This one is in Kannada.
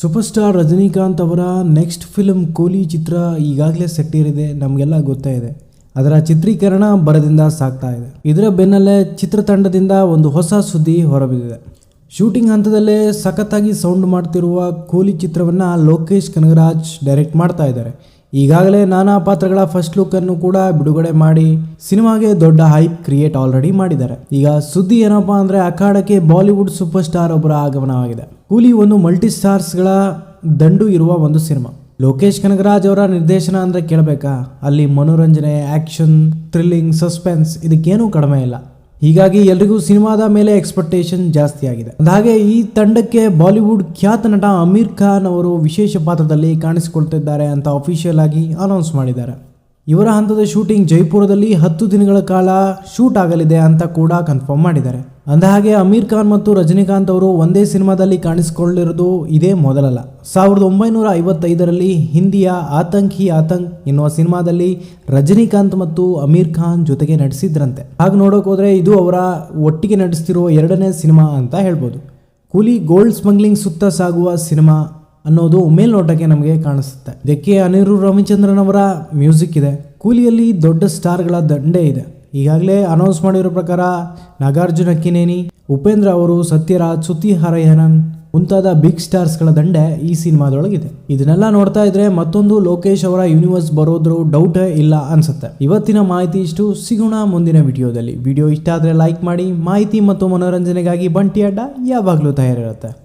ಸೂಪರ್ ಸ್ಟಾರ್ ರಜನಿಕಾಂತ್ ಅವರ ನೆಕ್ಸ್ಟ್ ಫಿಲ್ಮ್ ಕೂಲಿ ಚಿತ್ರ ಈಗಾಗಲೇ ಸೆಟ್ಟೇರಿದೆ ನಮಗೆಲ್ಲ ಗೊತ್ತೇ ಇದೆ. ಅದರ ಚಿತ್ರೀಕರಣ ಬರದಿಂದ ಸಾಗ್ತಾ ಇದೆ. ಇದರ ಬೆನ್ನಲ್ಲೇ ಚಿತ್ರತಂಡದಿಂದ ಒಂದು ಹೊಸ ಸುದ್ದಿ ಹೊರಬಿದ್ದಿದೆ. ಶೂಟಿಂಗ್ ಹಂತದಲ್ಲೇ ಸಖತ್ತಾಗಿ ಸೌಂಡ್ ಮಾಡ್ತಿರುವ ಕೂಲಿ ಚಿತ್ರವನ್ನು ಲೋಕೇಶ್ ಕನಗರಾಜ್ ಡೈರೆಕ್ಟ್ ಮಾಡ್ತಾ ಇದ್ದಾರೆ. ಈಗಾಗಲೇ ನಾನಾ ಪಾತ್ರಗಳ ಫಸ್ಟ್ ಲುಕ್ ಅನ್ನು ಕೂಡ ಬಿಡುಗಡೆ ಮಾಡಿ ಸಿನಿಮಾಗೆ ದೊಡ್ಡ ಹೈಪ್ ಕ್ರಿಯೇಟ್ ಆಲ್ರೆಡಿ ಮಾಡಿದ್ದಾರೆ. ಈಗ ಸುದ್ದಿ ಏನಪ್ಪಾ ಅಂದ್ರೆ ಅಖಾಡಕ್ಕೆ ಬಾಲಿವುಡ್ ಸೂಪರ್ ಸ್ಟಾರ್ ಒಬ್ಬರ ಆಗಮನವಾಗಿದೆ. ಕೂಲಿ ಒಂದು ಮಲ್ಟಿ ಸ್ಟಾರ್ಸ್ಗಳ ದಂಡು ಇರುವ ಒಂದು ಸಿನಿಮಾ. ಲೋಕೇಶ್ ಕನಗರಾಜ್ ಅವರ ನಿರ್ದೇಶನ ಅಂದ್ರೆ ಕೇಳಬೇಕಾ? ಅಲ್ಲಿ ಮನೋರಂಜನೆ ಆಕ್ಷನ್ ಥ್ರಿಲ್ಲಿಂಗ್ ಸಸ್ಪೆನ್ಸ್ ಇದಕ್ಕೇನೂ ಕಡಿಮೆ ಇಲ್ಲ. ಹೀಗಾಗಿ ಎಲ್ರಿಗೂ ಸಿನಿಮಾದ ಮೇಲೆ ಎಕ್ಸ್ಪೆಕ್ಟೇಷನ್ ಜಾಸ್ತಿ ಆಗಿದೆ. ಹಾಗೆ ಈ ತಂಡಕ್ಕೆ ಬಾಲಿವುಡ್ ಖ್ಯಾತ ನಟ ಅಮೀರ್ ಖಾನ್ ಅವರು ವಿಶೇಷ ಪಾತ್ರದಲ್ಲಿ ಕಾಣಿಸಿಕೊಳ್ತಿದ್ದಾರೆ ಅಂತ ಅಫಿಷಿಯಲ್ ಆಗಿ ಅನೌನ್ಸ್ ಮಾಡಿದ್ದಾರೆ. ಇವರ ಹಂತದ ಶೂಟಿಂಗ್ ಜೈಪುರದಲ್ಲಿ ಹತ್ತು ದಿನಗಳ ಕಾಲ ಶೂಟ್ ಆಗಲಿದೆ ಅಂತ ಕೂಡ ಕನ್ಫರ್ಮ್ ಮಾಡಿದ್ದಾರೆ. ಅಂದಹಾಗೆ ಅಮೀರ್ ಖಾನ್ ಮತ್ತು ರಜನಿಕಾಂತ್ ಅವರು ಒಂದೇ ಸಿನಿಮಾದಲ್ಲಿ ಕಾಣಿಸಿಕೊಳ್ಳಿರೋದು ಇದೇ ಮೊದಲಲ್ಲ. ಸಾವಿರದ ಒಂಬೈನೂರ ಐವತ್ತೈದರಲ್ಲಿ ಹಿಂದಿಯ ಆತಂಕಿ ಆತಂಕ್ ಎನ್ನುವ ಸಿನಿಮಾದಲ್ಲಿ ರಜನಿಕಾಂತ್ ಮತ್ತು ಅಮೀರ್ ಖಾನ್ ಜೊತೆಗೆ ನಟಿಸಿದ್ರಂತೆ. ಹಾಗೆ ನೋಡೋಕೆ ಹೋದ್ರೆ ಇದು ಅವರ ಒಟ್ಟಿಗೆ ನಟಿಸ್ತಿರುವ ಎರಡನೇ ಸಿನಿಮಾ ಅಂತ ಹೇಳ್ಬೋದು. ಕೂಲಿ ಗೋಲ್ಡ್ ಸ್ಮಗ್ಲಿಂಗ್ ಸುತ್ತ ಸಾಗುವ ಸಿನಿಮಾ ಅನ್ನೋದು ಮೇಲ್ನೋಟಕ್ಕೆ ನಮಗೆ ಕಾಣಿಸುತ್ತೆ. ಇದಕ್ಕೆ ಅನಿರು ರವಿಚಂದ್ರನ್ ಅವರ ಮ್ಯೂಸಿಕ್ ಇದೆ. ಕೂಲಿಯಲ್ಲಿ ದೊಡ್ಡ ಸ್ಟಾರ್ಗಳ ದಂಡೆ ಇದೆ. ಈಗಾಗಲೇ ಅನೌನ್ಸ್ ಮಾಡಿರೋ ಪ್ರಕಾರ ನಾಗಾರ್ಜುನ ಕಿನೇನಿ, ಉಪೇಂದ್ರ ಅವರು ಸತ್ಯರಾಜ್, ಸುತಿ ಹರಯನನ್ ಮುಂತಾದ ಬಿಗ್ ಸ್ಟಾರ್ಸ್ಗಳ ದಂಡೆ ಈ ಸಿನಿಮಾದೊಳಗಿದೆ. ಇದನ್ನೆಲ್ಲ ನೋಡ್ತಾ ಇದ್ರೆ ಮತ್ತೊಂದು ಲೋಕೇಶ್ ಅವರ ಯೂನಿವರ್ಸ್ ಬರೋದ್ರೂ ಡೌಟ್ ಇಲ್ಲ ಅನ್ಸುತ್ತೆ. ಇವತ್ತಿನ ಮಾಹಿತಿ ಇಷ್ಟು. ಸಿಗೋಣ ಮುಂದಿನ ವಿಡಿಯೋದಲ್ಲಿ. ವಿಡಿಯೋ ಇಷ್ಟ ಆದರೆ ಲೈಕ್ ಮಾಡಿ, ಮಾಹಿತಿ ಮತ್ತು ಮನೋರಂಜನೆಗಾಗಿ ಬಂಟಿ ಅಡ್ಡ ಯಾವಾಗಲೂ ತಯಾರಿರುತ್ತೆ.